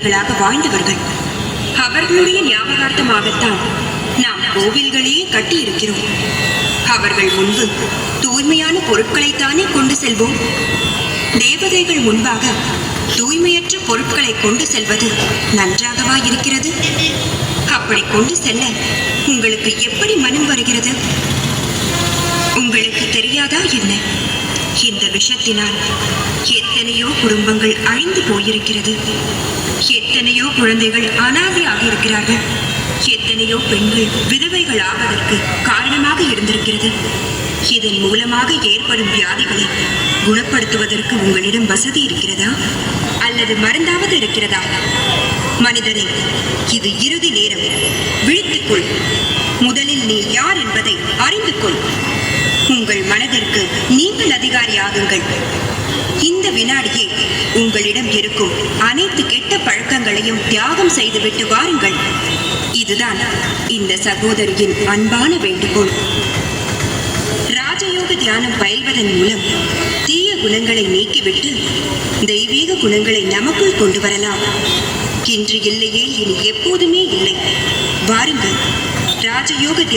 ாக வாழ்ந்தவர்கள் அவர்களுடைய ஞாபகார்த்தமாகத்தான் நாம் கோவில்களையே கட்டியிருக்கிறோம். அவர்கள் முன்பு தூய்மையான பொருட்களைத்தானே கொண்டு செல்வோம். தேவதைகள் முன்பாக தூய்மையற்ற பொருட்களை கொண்டு செல்வது நன்றாகவா இருக்கிறது அப்படி கொண்டு செல்ல உங்களுக்கு எப்படி மனம் வருகிறது? உங்களுக்கு தெரியாதா என்ன? இந்த விஷத்தினால் எத்தனையோ குடும்பங்கள் அழிந்து போயிருக்கிறது. எத்தனையோ குழந்தைகள் அனாதையாக இருக்கிறார்கள். எத்தனையோ பெண்கள் விதவைகள் ஆவதற்கு காரணமாக இருந்திருக்கிறது. இதன் மூலமாக ஏற்படும் வியாதிகளை குணப்படுத்துவதற்கு உங்களிடம் வசதி இருக்கிறதா? அல்லது மருந்தாவது இருக்கிறதா? மனிதனே இது இறுதி நேரம். விழித்துக்கொள் உங்கள் மனதிற்கு நீங்கள் அதிகாரியாகுங்கள். இந்த வினாடியே உங்களிடம் இருக்கும் அனைத்து கெட்ட பழக்கங்களையும் தியாகம் செய்துவிட்டு வாருங்கள். இதுதான் இந்த சகோதரியின் அன்பான வேண்டுகோள். ராஜயோக தியானம் பயில்வதன் மூலம் தீய குணங்களை நீக்கிவிட்டு தெய்வீக குணங்களை நமக்குள் கொண்டு வரலாம். இன்று இல்லையே இனி எப்போதுமே இல்லை. வாருங்கள் ராஜயோக தியானம்